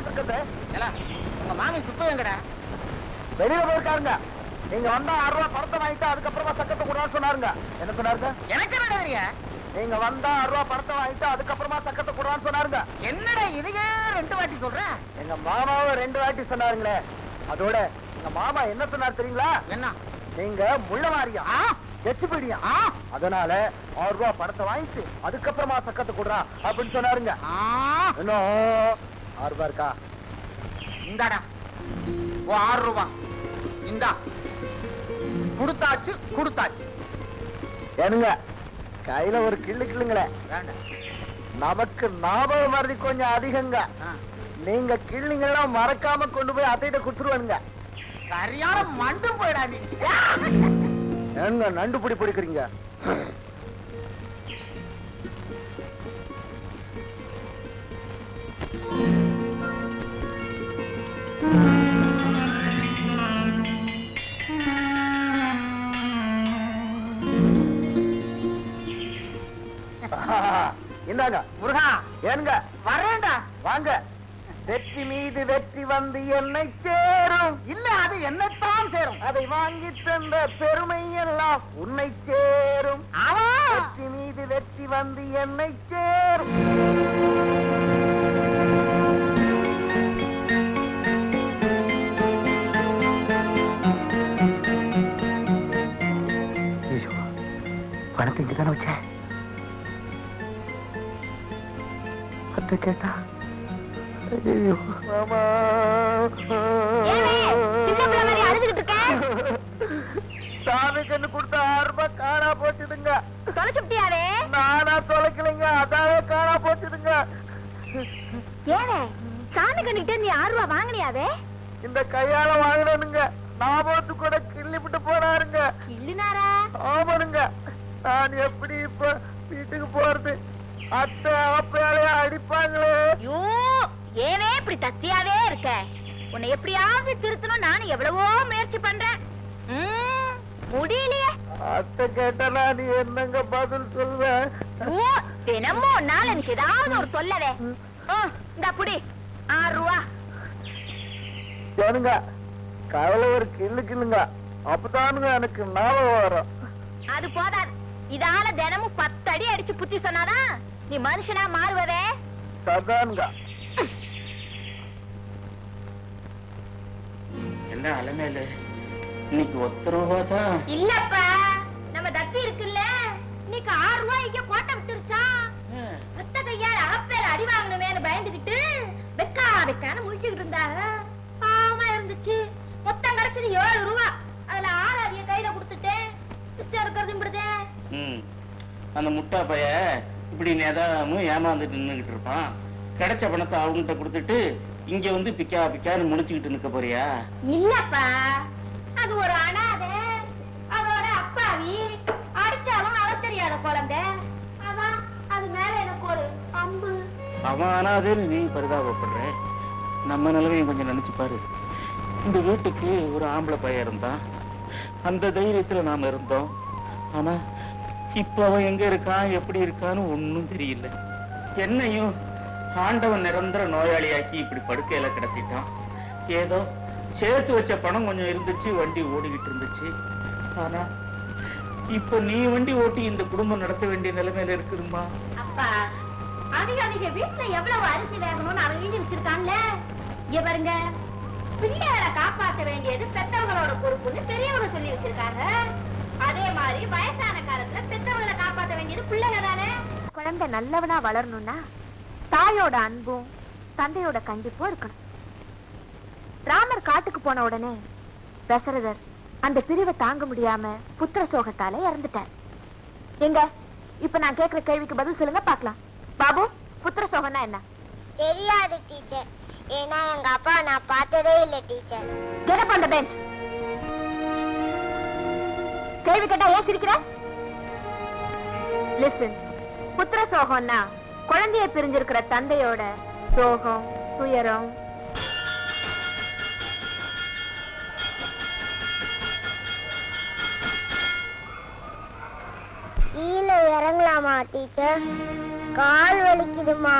உங்க மாமி சுத்தம் எங்கடா வெளியில போயிருக்காருங்க. நீங்க வந்தா ஆறு ரூபா பணத்தை வாங்கிட்டு அதுக்கப்புறமா சக்கத்தை கூடாது சொன்னாருங்க. என்ன சொன்னாருங்க? எனக்கு தெரியும்? நீங்க வந்தா ஆறு ரூபா பணத்தை வாங்கிட்டு அதுக்கப்புறமா சக்கத்தை கூடாது சொன்னாருங்க. என்னடா இதையே ரெண்டு வாட்டி சொல்ற? எங்க மாமாவும் ரெண்டு வாட்டி சொன்னாருங்களே. அதோட எங்க மாமா என்ன சொன்னார் தெரியுங்களா? என்ன? நீங்க முள்ளவாரியா? ஆ. எச்சு பிடியா ஆ. அதனால ஆறு ரூபா பணத்தை வாங்கிட்டு அதுக்கப்புறமா சக்கத்தை கூடுறா அப்படின்னு சொன்னாருங்க. இன்னும் ஆறு ரூபா இருக்கா? இந்தாடா. ஓ ஆறு ரூபா இந்தா. கொடுத்தாச்சு கொடுத்தாச்சு. ஏனுங்க கையில ஒரு கிள்ளு கிள்ளுங்களே. நமக்கு ஞாபகம் மறதி கொஞ்சம் அதிகங்க. நீங்க கிள்ளிங்கெல்லாம் மறக்காம கொண்டு போய் அத்தைகிட்ட கொடுத்துருவானுங்க. சரியான மண்டு போயிடா நீ ஏங்க நண்டு பிடி பிடிக்கிறீங்க? இந்தாங்க முருகா ஏனுங்க? வரேன்டா. வாங்க. வெற்றி மீது வெற்றி வந்து என்னை சேரும். இல்ல அது என்னத்தான் சேரும். அதை வாங்கி தந்த பெருமை எல்லாம் உன்னை சேரும். வெற்றி மீது வெற்றி வந்து என்னை சேரும். பணத்தை இங்க தானே வச்சேன். அத்தை கேட்டா? ஐயோ மாமா? சாமி கண்ணு கொடுத்த ஆறு ரூபாய் காணா போச்சுதுங்க. தொலைச்சுட்டியாரே நானா தொலைக்கலைங்க அதாவே காணா போச்சுதுங்க. ஏனே சாமி கண்ணுகிட்ட நீ ஆறு ரூபா வாங்கினியாவே? இந்த கையால வாங்கினனுங்க. ஞாபகத்து கூட கிள்ளி விட்டு போனாருங்க. இல்லினாரா ஆமானுங்க. நான் எப்படி இப்ப வீட்டுக்கு போறது? அத்தை அப்பையாலே அடிப்பாங்களே. ஐயோ ஏவே இப்படி தத்தியாவே இருக்க? உன்னை எப்படியாவது திருத்தணும் நானும் எவ்வளவோ முயற்சி பண்றேன். ம், முடியலையே. அத்தை கேட்டா நீ என்னங்க பதில் சொல்வேன் ஐயோ, தினமும் ஒரு நாள் எனக்கு ஏதாவது ஒரு சொல்லவே. இந்த புடி ஆறு ரூபா. ஏனுங்க கவலை ஒரு கிள்ளு கிள்ளுங்க. அப்பதானுங்க எனக்கு ஞாபகம் வரும். அது போதாது. இதால தினமும் பத்து அடி அடிச்சு புத்தி சொன்னாதான் நீ மனுஷனா மாறுவதே? என்ன அலமேலு? இன்னைக்கு ஒத்த ரூபா தான் இல்லப்பா நம்ம தத்தி இருக்குல்ல இன்னைக்கு ஆறு ரூபாய் இங்க கோட்டை விட்டுருச்சா? மொத்த கையால அப்பேர அடி வாங்கணுமேனு பயந்துகிட்டு வெக்கா வெக்கான்னு முழிச்சுக்கிட்டு இருந்தாங்க பாவமா இருந்துச்சு. மொத்தம் கிடைச்சது ஏழு ரூபா. அதுல ஆறு அதிக கையில கொடுத்துட்டேன். மிச்சம் இருக்கிறது அந்த முட்டா பைய இப்படி நேதாமும் ஏமாந்துட்டு நின்னுகிட்டு இருப்பான். கிடைச்ச பணத்தை அவங்ககிட்ட கொடுத்துட்டு இங்க வந்து பிக்கா பிக்கான்னு முடிச்சுக்கிட்டு நிக்க போறியா? இல்லப்பா. அது ஒரு அனாதை. அதோட அப்பாவி. அடிச்சாலும் அவ தெரியாத குழந்தை. அதான் அது மேல எனக்கு ஒரு அம்பு. அவன் அனாதேன்னு நீ பரிதாபப்படுற. நம்ம நிலைமையும் கொஞ்சம் நினைச்சு பாரு. இந்த வீட்டுக்கு ஒரு ஆம்பளை பையன் இருந்தான். அந்த தைரியத்துல நாம இருந்தோம். ஆனா இப்போ அவன் எங்க இருக்கான் எப்படி இருக்கான்னு ஒன்றும் தெரியல. என்னையும் ஆண்டவன் நிரந்தர நோயாளியாக்கி இப்படி படுக்கையில கிடத்திட்டான். ஏதோ சேர்த்து வச்ச பணம் கொஞ்சம் இருந்துச்சு வண்டி ஓடிக்கிட்டு இருந்துச்சு. ஆனா இப்ப நீ வண்டி ஓட்டி இந்த குடும்பம் நடத்த வேண்டிய நிலைமையில இருக்குதுமா அப்பா அவங்க அவங்க வீட்டுல எவ்வளவு அரிசி வேகணும்னு அவங்க எழுதி வச்சிருக்கான்ல இங்க பாருங்க பிள்ளைகளை வேண்டியது பெத்தவங்களோட பொறுப்புன்னு பெரியவங்க சொல்லி வச்சிருக்காங்க. அதே மாதிரி வயசான காலத்துல பெத்தவங்களை காப்பாத்த வேண்டியது பிள்ளைங்க தானே? குழந்தை நல்லவனா வளரணும்னா தாயோட அன்பும் தந்தையோட கண்டிப்பும் இருக்கணும். ராமர் காட்டுக்கு போன உடனே தசரதர் அந்த பிரிவை தாங்க முடியாம புத்திர சோகத்தால இறந்துட்டார். எங்க? இப்ப நான் கேக்குற கேள்விக்கு பதில் சொல்லுங்க பார்க்கலாம். பாபு புத்திர சோகம்னா என்ன? தெரியாது டீச்சர். ஏன்னா எங்க அப்பா நான் பார்த்ததே இல்ல டீச்சர். On the bench. கேள்வி கேட்டா ஏன் சிரிக்கிற லிசன் புத்திர சோகம்னா குழந்தைய பிரிஞ்சிருக்கிற தந்தையோட சோகம் துயரம். கீழே இறங்கலாமா டீச்சர் கால் வலிக்குதுமா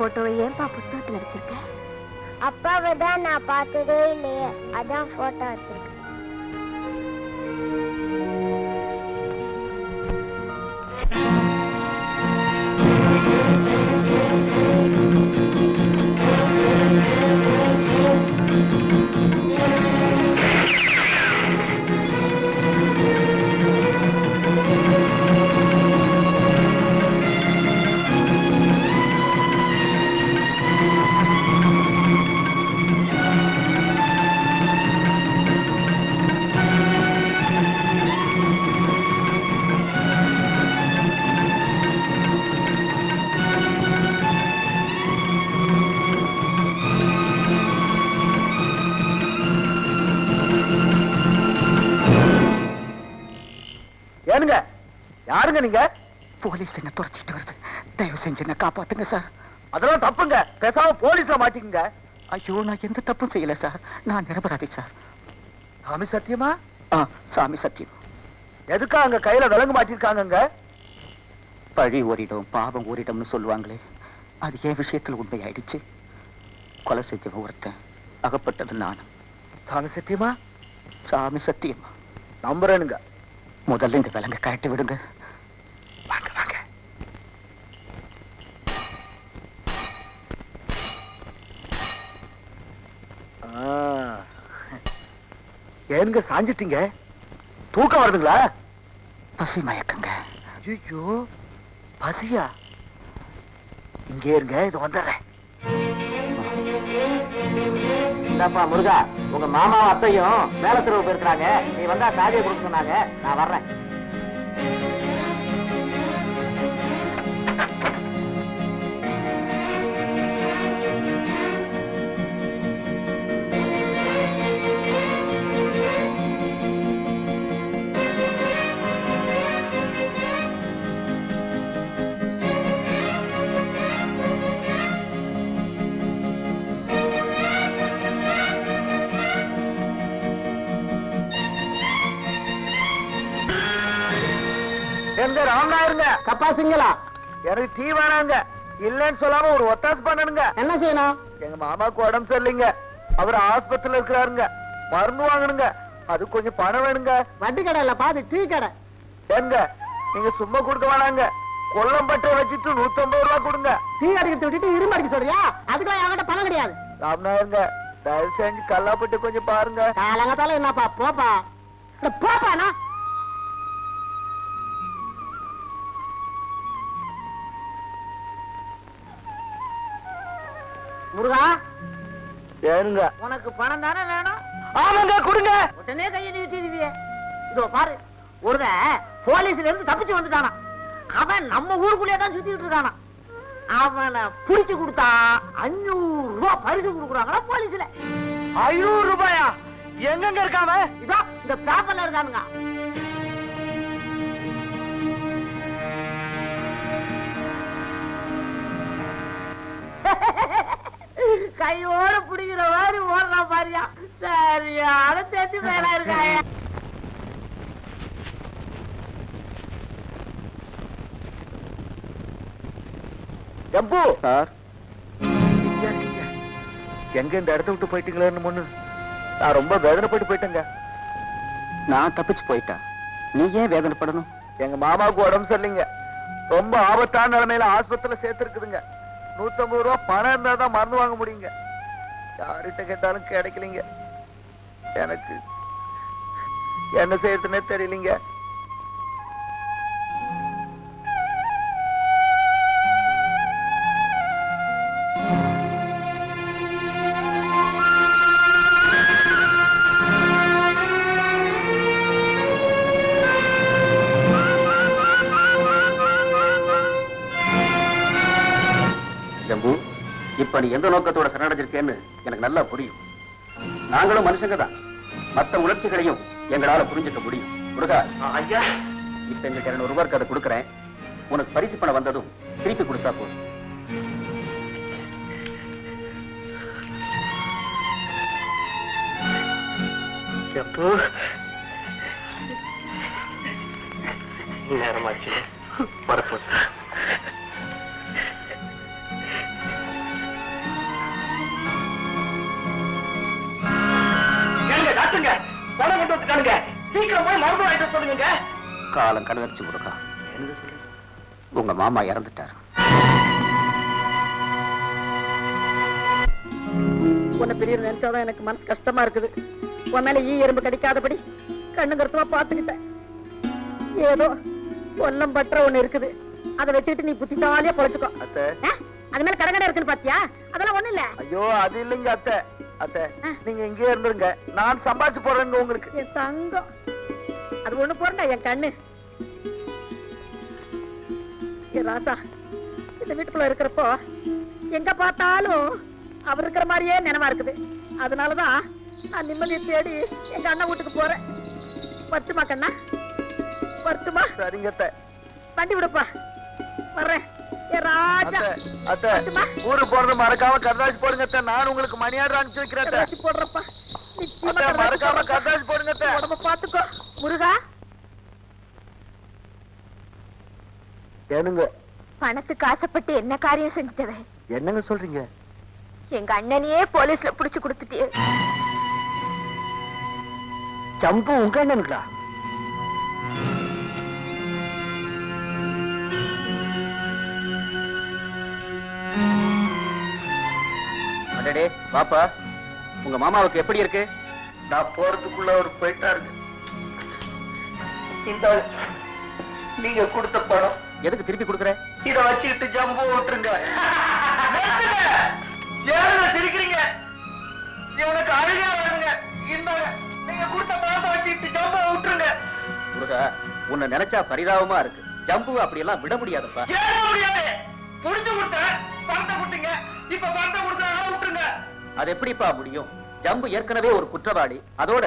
போட்டோவை ஏன்பா புஸ்தகத்துல வச்சிருக்க? அப்பாவை தான் நான் பார்த்ததே இல்லையே. அதான் போட்டோ வச்சிருக்கேன். யாருங்க நீங்க. போலீஸ் என்ன துரத்திட்டு வருது. தயவு செஞ்சு என்ன காப்பாத்துங்க சார். அதெல்லாம் தப்புங்க. பேசாம போலீஸ்ல மாட்டிக்குங்க. ஐயோ நான் எந்த தப்பும் செய்யல சார். நான் நிரபராதி சார். சாமி சத்தியமா? ஆ சாமி சத்தியம். எதுக்கா அங்க கையில விலங்கு மாட்டிருக்காங்கங்க? பழி ஓரிடம் பாவம் ஓரிடம்னு சொல்லுவாங்களே. அது என் விஷயத்துல உண்மையாயிடுச்சு? கொலை செஞ்சவன் ஒருத்தன் அகப்பட்டது நான் சாமி சத்தியமா? சாமி சத்தியம். நம்புறேனுங்க. முதல்ல இந்த விலங்க கழட்டி விடுங்க. ஏனுங்க சாஞ்சிட்டீங்க? தூக்கம் வருதுங்களா? பசி மயக்கங்க. ஐயோ பசியா? இங்கே இருங்க இது வந்துடுறேன். இந்தாப்பா முருகா உங்க மாமா அத்தையும் மேல தெருவு போயிருக்கிறாங்க. நீ வந்தா சாதியை கொடுக்க சொன்னாங்க. நான் வர்றேன். எங்க ராமநாயருங்க கப்பாசிங்களா? எனக்கு டீ வேணாங்க. இல்லைன்னு சொல்லாம ஒரு ஒத்தாசு பண்ணணுங்க. என்ன செய்யணும்? எங்க மாமாக்கு உடம்பு சரியில்லைங்க. அவர் ஆஸ்பத்திரியில இருக்கிறாருங்க. மருந்து வாங்கணுங்க. அது கொஞ்சம் பணம் வேணுங்க. வட்டி கடை இல்ல பாது டீ கடை. ஏங்க நீங்க சும்மா கொடுக்க வேணாங்க. கொல்லம்பட்டை வச்சுட்டு நூத்தம்பது ரூபா கொடுங்க. டீ அடிக்கிறத விட்டுட்டு இரும்பு அடிக்க சொல்றியா? அதுக்கு என்கிட்ட பணம் கிடையாது. ராமநாயருங்க தயவு செஞ்சு கல்லாப்பட்டு கொஞ்சம் பாருங்க. காலங்கத்தால என்னப்பா போப்பா. போப்பாண்ணா முருகா? ஏனுங்க. உனக்கு பணம் தானே வேணும்? ஆமாங்க கொடுங்க. உடனே கையை நீட்டிடுவியே இதோ பாரு ஒருவன் போலீஸ்ல இருந்து தப்பிச்சு வந்துட்டானா அவன் நம்ம ஊருக்குள்ளே தான் சுத்திட்டு இருக்கானா அவனை புடிச்சு கொடுத்தா அஞ்சூறு ரூபாய் பரிசு கொடுக்குறாங்களா போலீஸ்ல. ஐநூறு ரூபாயா? எங்கெங்க இருக்காம இதோ இந்த பேப்பர்ல இருக்கானுங்க. கையோட பிடிக்கிற மாதிரி ஓடுறான் பாரியா. சரியான தேத்தி மேல இருக்காயா. ஜம்பு சார். எங்க இந்த இடத்த விட்டு போயிட்டீங்களேன்னு முன்னு நான் ரொம்ப வேதனைப்பட்டு போயிட்டேங்க. நான் தப்பிச்சு போயிட்டேன் நீ ஏன் வேதனைப்படணும்? எங்க மாமாவுக்கு உடம்பு சரியில்லைங்க. ரொம்ப ஆபத்தான நிலைமையில ஆஸ்பத்திரியில சேர்த்திருக்குதுங்க. நூத்தம்பது ரூபா பணம் இருந்தா தான் மருந்து வாங்க முடியுங்க. யார்கிட்ட கேட்டாலும் கிடைக்கலைங்க. எனக்கு என்ன செய்யறதுன்னே தெரியலீங்க. இப்ப நீ எந்த நோக்கத்தோட சரணடைஞ்சிருக்கேன்னு எனக்கு நல்லா புரியும். நாங்களும் மனுஷங்க தான் மத்த உணர்ச்சிகளையும் எங்களால புரிஞ்சுக்க முடியும். முருகா ஐயா. இப்ப எங்களுக்கு இருநூறு ரூபாய்க்கு அதை கொடுக்குறேன். உனக்கு பரிசு பணம் வந்ததும் திருப்பி கொடுத்தா போதும். எப்போ? நேரமாச்சு. வரப்போது பணம் கொண்டு வந்துட்டானுங்க. சீக்கிரம் போய் மருந்து வாங்கிட்டு சொல்லுங்க காலம் கடந்துருச்சு முருகா உங்க மாமா இறந்துட்டார். உன்னை பெரிய நினைச்சாதான் எனக்கு மனசு கஷ்டமா இருக்குது. உன் மேல ஈ எறும்பு கடிக்காதபடி கண்ணு கருத்துமா பாத்துக்கிட்டேன் ஏதோ கொல்லம் பற்ற ஒண்ணு இருக்குது. அதை வச்சுக்கிட்டு நீ புத்திசாலியா பொழைச்சுக்கோ? அது மேல கடகடை இருக்குன்னு பாத்தியா? அதெல்லாம் ஒண்ணு இல்ல. ஐயோ அது இல்லைங்க அத்தை. அத்தை நீங்க இங்கேயே இருந்துருங்க. நான் சம்பாதிச்சு போடுறேங்க உங்களுக்கு. என் தங்கம். அது ஒண்ணு போறா என் கண்ணு. ராசா இந்த வீட்டுக்குள்ள இருக்கிறப்போ எங்க பார்த்தாலும் அவர் இருக்கிற மாதிரியே நினைவா இருக்குது. அதனாலதான் நான் நிம்மதியை தேடி எங்க அண்ணன் வீட்டுக்கு போறேன். வரட்டுமா கண்ணா? வரட்டுமா சரிங்க வண்டி விடுப்பா. வர்றேன். ஊருக்கு போறது மறக்காம போடுங்க நான் உங்களுக்கு மணியாடு அனுப்பிச்சு வைக்கிறேன் போடுறப்பா. மறக்காம. கர்தாசி போடுங்க. உடம்ப பாத்துக்கோ. முருகா. ஏனுங்க பணத்துக்கு ஆசைப்பட்டு என்ன காரியம் செஞ்சுட்டவே? என்னங்க சொல்றீங்க? எங்க அண்ணனையே போலீஸ்ல புடிச்சு கொடுத்துட்டியே. சம்பு உங்க அண்ணனுங்களா? அடடே பாப்பா உங்க மாமாவுக்கு எப்படி இருக்கு? நான் போறதுக்குள்ள ஒரு போயிட்டாருங்க இந்த நீங்க கொடுத்த பணம். எதுக்கு திருப்பி கொடுக்குற? இத வச்சுக்கிட்டு ஜம்பு விட்டுருங்க சிரிக்கிறீங்க? இவனுக்கு அழுகா வருதுங்க. இந்த நீங்க கொடுத்த பணத்தை வச்சுக்கிட்டு ஜம்பு விட்டுருங்க முருகா உன்னை நினைச்சா பரிதாபமா இருக்கு. ஜம்பு அப்படி எல்லாம் விட முடியாதப்பா. முடியாது? புடிச்சு பணத்தை கொடுத்தீங்க இப்ப பணத்தை கொடுத்தா விட்டுருங்க. அது எப்படிப்பா முடியும்? ஜம்பு ஏற்கனவே ஒரு குற்றவாளி. அதோட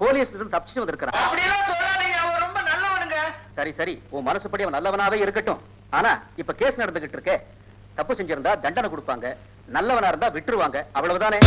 போலீஸ்ல இருந்து தப்பிச்சு வந்திருக்கிறான். அப்படியெல்லாம் சொல்லாதீங்க. அவன் ரொம்ப நல்லவனுங்க. சரி சரி. உன் மனசுப்படி அவன் நல்லவனாவே இருக்கட்டும். ஆனா இப்ப கேஸ் நடந்துகிட்டு இருக்கே. தப்பு செஞ்சிருந்தா தண்டனை கொடுப்பாங்க. நல்லவனா இருந்தா விட்டுருவாங்க. அவ்வளவுதானே?